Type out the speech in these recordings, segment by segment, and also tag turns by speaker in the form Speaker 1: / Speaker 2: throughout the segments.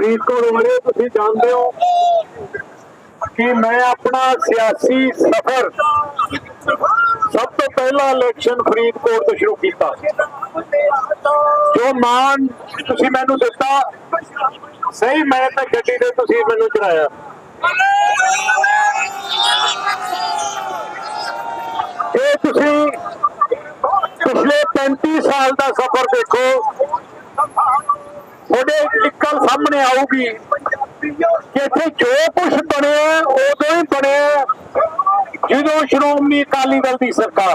Speaker 1: ਫਰੀਦਕੋਟ ਵਾਲੇ ਤੁਸੀਂ ਜਾਣਦੇ ਹੋ ਕਿ ਮੈਂ ਆਪਣਾ ਸਿਆਸੀ ਸਫ਼ਰ ਸਭ ਤੋਂ ਪਹਿਲਾਂ ਇਲੈਕਸ਼ਨ ਫਰੀਦਕੋਟ ਤੋਂ ਸ਼ੁਰੂ ਕੀਤਾ। ਜੋ ਮਾਨ ਤੁਸੀਂ ਮੈਨੂੰ ਦਿੱਤਾ, ਸਹੀ ਮੈਂ ਤਾਂ ਗੱਡੀ ਤੇ ਤੁਸੀਂ ਮੈਨੂੰ ਚੜਾਇਆ। ਇਹ ਤੁਸੀਂ ਪਿਛਲੇ 35 ਸਾਲ ਦਾ ਸਫ਼ਰ ਦੇਖੋ ਤੁਹਾਡੇ ਇੱਕ ਗੱਲ ਸਾਹਮਣੇ ਆਊਗੀ। ਕਿ ਇੱਥੇ ਜੋ ਕੁਝ ਬਣਿਆ, ਉਦੋਂ ਹੀ ਬਣਿਆ। ਜਦੋਂ ਸ਼੍ਰੋਮਣੀ ਅਕਾਲੀ ਦਲ ਦੀ ਸਰਕਾਰ।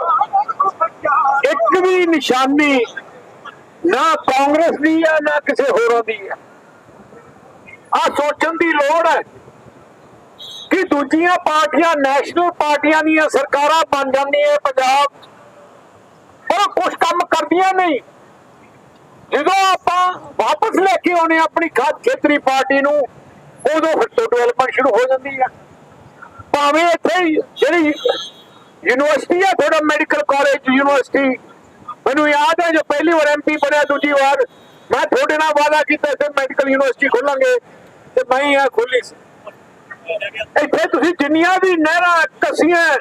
Speaker 1: ਇੱਕ ਵੀ ਨਿਸ਼ਾਨੀ ਨਾ ਕਾਂਗਰਸ ਦੀ ਹੈ ਨਾ ਕਿਸੇ ਹੋਰਾਂ ਦੀ ਹੈ ਆ ਸੋਚਣ ਦੀ ਲੋੜ ਹੈ ਕਿ ਦੂਜੀਆਂ ਪਾਰਟੀਆਂ, ਨੈਸ਼ਨਲ ਪਾਰਟੀਆਂ ਦੀਆਂ ਸਰਕਾਰਾਂ ਬਣ ਜਾਂਦੀਆਂ ਪੰਜਾਬ। ਪਰ ਉਹ ਕੁਝ ਕੰਮ ਕਰਦੀਆਂ ਨਹੀਂ। ਜਦੋਂ ਆਪਾਂ ਵਾਪਸ ਲੈ ਕੇ ਆਉਣੇ ਆਪਣੀ ਖਾਦ ਖੇਤਰੀ ਪਾਰਟੀ ਨੂੰ, ਉਦੋਂ ਫਿਰ ਤੋਂ ਡਿਵੈਲਪਮੈਂਟ ਸ਼ੁਰੂ ਹੋ ਜਾਂਦੀ ਹੈ ਭਾਵੇਂ ਇੱਥੇ ਜਿਹੜੀ ਯੂਨੀਵਰਸਿਟੀ ਹੈ ਥੋੜਾ ਮੈਡੀਕਲ ਕਾਲਜ ਯੂਨੀਵਰਸਿਟੀ, ਮੈਨੂੰ ਯਾਦ ਹੈ ਜੋ ਪਹਿਲੀ ਵਾਰ ਐਮਪੀ ਬਣਿਆ, ਦੂਜੀ ਵਾਰ ਮੈਂ ਤੁਹਾਡੇ ਨਾਲ ਵਾਅਦਾ ਕੀਤਾ ਸੀ ਮੈਡੀਕਲ ਯੂਨੀਵਰਸਿਟੀ ਖੋਲਾਂਗੇ ਤੇ ਮੈਂ ਹੀ ਆ ਖੋਲੀ ਸੀ। ਇੱਥੇ ਤੁਸੀਂ ਜਿੰਨੀਆਂ ਵੀ ਨਹਿਰਾਂ, ਕਸੀਆਂ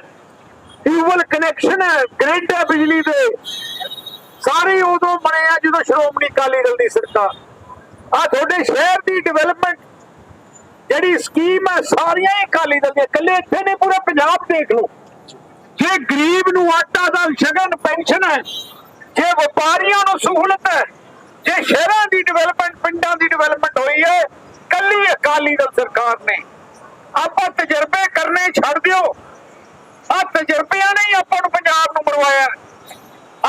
Speaker 1: ਟਿਊਬਲ ਕਨੈਕਸ਼ਨ ਹੈ ਗ੍ਰਿਡ ਹੈ ਬਿਜਲੀ ਦੇ, ਸਾਰੇ ਉਦੋਂ ਬਣੇ ਆ ਜਦੋਂ ਦੀ ਸਰਕਾਰ ਆ ਤੁਹਾਡੇ ਸ਼ਹਿਰ ਦੀ ਡਿਵੈਲਪਮੈਂਟ ਜਿਹੜੀ ਸਕੀਮ ਹੈ ਸਾਰੀਆਂ ਹੀ ਅਕਾਲੀ ਦਲ ਦੀਆਂ। ਇਕੱਲੇ ਇੱਥੇ ਨਹੀਂ, ਪੂਰਾ ਪੰਜਾਬ ਦੇਖ ਲਓ। ਜੇ ਗਰੀਬ ਨੂੰ ਆਟਾ ਦਾ ਸ਼ਗਨ ਪੈਨਸ਼ਨ ਹੈ, ਜੇ ਵਪਾਰੀਆਂ ਨੂੰ ਸਹੂਲਤ ਹੈ, ਜੇ ਸ਼ਹਿਰਾਂ ਦੀ ਡਿਵੈਲਪਮੈਂਟ ਪਿੰਡਾਂ ਦੀ ਡਿਵੈਲਪਮੈਂਟ ਹੋਈ ਹੈ ਕੱਲੀ ਅਕਾਲੀ ਦਲ ਸਰਕਾਰ ਨੇ। ਆਪਾਂ ਤਜਰਬੇ ਕਰਨੇ ਛੱਡ ਦਿਓ। ਆ ਤਜਰਬਿਆਂ ਨੇ ਹੀ ਆਪਾਂ ਨੂੰ ਪੰਜਾਬ ਨੂੰ ਮਰਵਾਇਆ।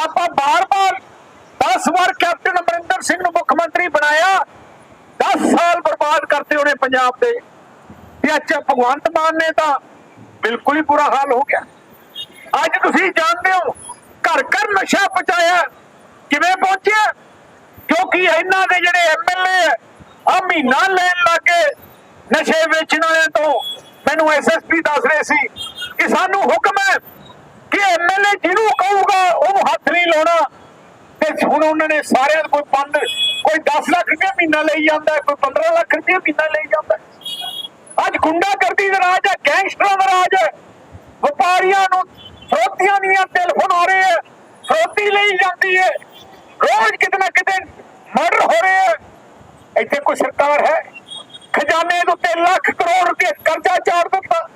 Speaker 1: ਆਪਾਂ ਬਾਰ-ਬਾਰ 10 ਵਾਰ ਕੈਪਟਨ ਸਿੰਘ ਨੂੰ ਮੁੱਖ ਮੰਤਰੀ ਬਣਾਇਆ। 10 ਸਾਲ ਬਰਬਾਦ ਕਰਤੇ ਉਹਨੇ ਪੰਜਾਬ ਦੇ। ਤੇ ਅੱਛਾ ਭਗਵੰਤ ਮਾਨ ਨੇ ਤਾਂ ਬਿਲਕੁਲ ਹੀ ਬੁਰਾ ਹਾਲ ਹੋ ਗਿਆ। ਅੱਜ ਤੁਸੀਂ ਜਾਣਦੇ ਹੋ, ਘਰ ਘਰ ਨਸ਼ਾ ਪਹੁੰਚਾਇਆ। ਕਿਵੇਂ ਪਹੁੰਚਿਆ? ਕਿਉਂਕਿ ਇਹਨਾਂ ਦੇ ਜਿਹੜੇ ਐਮਐਲਏ ਆ ਮਹੀਨਾ ਲੈਣ ਲੱਗੇ ਨਸ਼ੇ ਵੇਚਣ ਵਾਲਿਆਂ ਤੋਂ। ਮੈਨੂੰ ਐਸਐਸਪੀ ਦੱਸ ਰਹੇ ਸੀ ਕਿ ਸਾਨੂੰ ਹੁਕਮ ਹੈ ਕਿ ਐਮਐਲਏ ਜਿਹਨੂੰ ਕਹੂਗਾ, ਉਹਨੂੰ ਹੱਥ ਨਹੀਂ ਲਾਉਣਾ। ਤੇ ਹੁਣ ਉਹਨਾਂ ਨੇ ਸਾਰਿਆਂ ਕੋਈ ਪੰਡ ਕੋਈ 10 ਲੱਖ ਰੁਪਏ ਮਹੀਨਾ ਲਈ ਜਾਂਦਾ ਕੋਈ 15 ਲੱਖ ਰੁਪਏ ਮਹੀਨਾ ਲਈ ਜਾਂਦਾ ਅੱਜ ਗੁੰਡਾਗਰਦੀ ਦਾ ਰਾਜ ਹੈ, ਗੈਂਗਸਟਰਾਂ ਦਾ ਰਾਜ ਹੈ। ਵਪਾਰੀਆਂ ਨੂੰ ਫਰੋਤੀਆਂ ਦੀਆਂ ਟੈਲੀਫੋਨ ਆ ਰਹੇ ਹੈ, ਫਰੋਤੀ ਲਈ ਜਾਂਦੀ ਹੈ। ਰੋਜ਼ ਕਿਤੇ ਨਾ ਕਿਤੇ ਮਰਡਰ ਹੋ ਰਹੇ ਹੈ। ਇੱਥੇ ਕੋਈ ਸਰਕਾਰ ਹੈ? ਖਜ਼ਾਨੇ ਦੇ ਉੱਤੇ ਲੱਖ ਕਰੋੜ ਰੁਪਏ ਕਰਜ਼ਾ ਚਾੜ ਦਿੱਤਾ।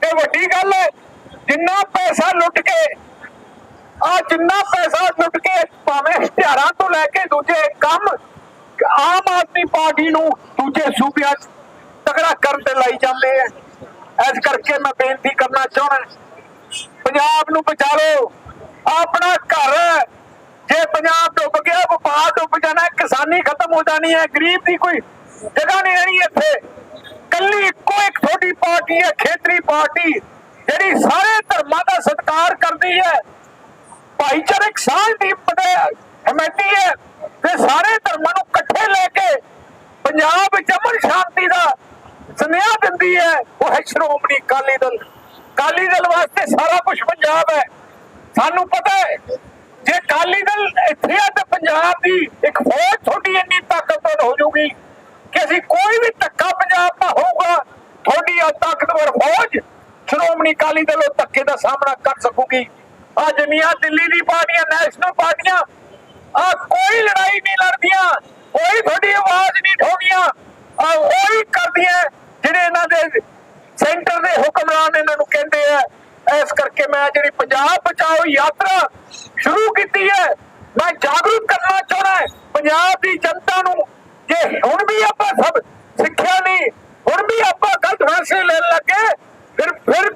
Speaker 1: ਤੇ ਵੱਡੀ ਗੱਲ ਹੈ, ਜਿੰਨਾ ਪੈਸਾ ਲੁੱਟ ਕੇ ਆ ਜਿੰਨਾ ਪੈਸਾ ਲੁੱਟ ਕੇ ਭਾਵੇਂ ਹਥਿਆਰਾਂ ਤੋਂ ਲੈ ਕੇ ਦੂਜੇ ਕੰਮ ਆਮ ਆਦਮੀ ਪਾਰਟੀ ਨੂੰ ਦੂਜੇ ਸੂਬਿਆਂ 'ਚ ਤਗੜਾ ਕਰਨ ਤੇ ਲਾਈ ਜਾਂਦੇ ਐ ਇਸ ਕਰਕੇ ਮੈਂ ਬੇਨਤੀ ਕਰਨਾ ਚਾਹੁੰਦਾ ਪੰਜਾਬ ਨੂੰ ਬਚਾ ਲਓ। ਆਪਣਾ ਘਰ ਜੇ ਪੰਜਾਬ ਡੁੱਬ ਗਿਆ, ਵਪਾਰ ਡੁੱਬ ਜਾਣਾ, ਕਿਸਾਨੀ ਖਤਮ ਹੋ ਜਾਣੀ ਹੈ, ਗਰੀਬ ਦੀ ਕੋਈ ਜਗ੍ਹਾ ਨਹੀਂ ਰਹਿਣੀ ਇੱਥੇ। ਕੱਲੀ ਇੱਕੋ ਇੱਕ ਛੋਟੀ ਪਾਰਟੀ ਹੈ, ਖੇਤਰੀ ਪਾਰਟੀ, ਜਿਹੜੀ ਸਾਰੇ ਧਰਮਾਂ ਦਾ ਸਤਿਕਾਰ ਕਰਦੀ ਹੈ। ਭਾਈਚਾਰਕ ਸਾਂਝ ਦੀ ਕਮੇਟੀ ਹੈ ਤੇ ਸਾਰੇ ਧਰਮਾਂ ਨੂੰ ਇਕੱਠੇ ਲੈ ਕੇ ਪੰਜਾਬ ਵਿੱਚ ਅਮਨ ਸ਼ਾਂਤੀ ਦਾ ਸੁਨੇਹਾ ਦਿੰਦੀ ਹੈ, ਉਹ ਹੈ ਸ਼੍ਰੋਮਣੀ ਅਕਾਲੀ ਦਲ। ਅਕਾਲੀ ਦਲ ਵਾਸਤੇ ਸਾਰਾ ਕੁਝ ਪੰਜਾਬ ਹੈ। ਸਾਨੂੰ ਪਤਾ ਹੈ, ਜੇ ਅਕਾਲੀ ਦਲ ਇੱਥੇ ਆ ਤੇ ਪੰਜਾਬ ਦੀ ਇੱਕ ਫੌਜ ਤੁਹਾਡੀ ਇੰਨੀ ਤਾਕਤਵਰ ਹੋ ਜਾਊਗੀ ਕਿ ਅਸੀਂ ਕੋਈ ਵੀ ਧੱਕਾ ਪੰਜਾਬ ਦਾ ਹੋਊਗਾ, ਤੁਹਾਡੀ ਆ ਤਾਕਤਵਰ ਫੌਜ ਸ਼੍ਰੋਮਣੀ ਅਕਾਲੀ ਦਲ ਉਹ ਧੱਕੇ ਦਾ ਸਾਹਮਣਾ ਕਰ ਸਕੂਗੀ। ਆ ਜਮੀਆਂ ਦਿੱਲੀ ਦੀ ਪਾਰਟੀਆਂ ਨੈਸ਼ਨਲ ਪਾਰਟੀਆਂ ਆ ਕੋਈ ਲੜਾਈ ਨਹੀਂ ਲੜਦੀਆਂ, ਕੋਈ ਤੁਹਾਡੀ ਆਵਾਜ਼ ਨਹੀਂ ਠੋਗੀਆਂ ਆ ਉਹੀ ਕਰਦੀਆਂ ਜਿਹੜੇ ਇਹਨਾਂ ਦੇ ਸੈਂਟਰ ਦੇ ਹੁਕਮਰਾਨ ਇਹਨਾਂ ਨੂੰ ਕਹਿੰਦੇ ਆ। ਇਸ ਕਰਕੇ ਮੈਂ ਜਿਹੜੀ ਪੰਜਾਬ ਬਚਾਓ ਯਾਤਰਾ ਸ਼ੁਰੂ ਕੀਤੀ ਹੈ, ਮੈਂ ਜਾਗਰੂਕ ਕਰਨਾ ਚਾਹੁੰਦਾ ਪੰਜਾਬ ਦੀ ਜਨਤਾ ਨੂੰ ਜੇ ਹੁਣ ਵੀ ਆਪਾਂ ਸਭ ਸਿੱਖਿਆ ਨਹੀਂ ਹੁਣ ਵੀ ਆਪਾਂ ਗਲਤ ਫੈਸਲੇ ਲੈਣ ਲੱਗੇ, ਫਿਰ ਫਿਰ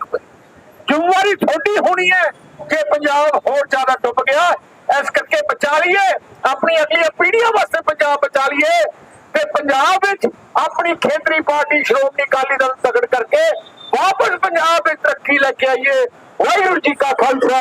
Speaker 1: ਜ਼ਿੰਮੇਵਾਰੀ ਤੁਹਾਡੀ ਹੋਣੀ ਹੈ। ਕਿ ਪੰਜਾਬ ਹੋਰ ਜ਼ਿਆਦਾ ਡੁੱਬ ਗਿਆ। ਇਸ ਕਰਕੇ ਬਚਾ ਲਈਏ। ਆਪਣੀ ਅਗਲੀਆਂ ਪੀੜ੍ਹੀਆਂ ਵਾਸਤੇ ਪੰਜਾਬ ਬਚਾ ਲਈਏ। ਤੇ ਪੰਜਾਬ ਵਿੱਚ ਆਪਣੀ ਖੇਤਰੀ ਪਾਰਟੀ ਸ਼੍ਰੋਮਣੀ ਅਕਾਲੀ ਦਲ ਤਗੜ ਕਰਕੇ ਵਾਪਸ ਪੰਜਾਬ ਵਿੱਚ ਤਰੱਕੀ ਲੈ ਕੇ ਆਈਏ। ਵਾਹਿਗੁਰੂ ਜੀ ਕਾ ਖਾਲਸਾ।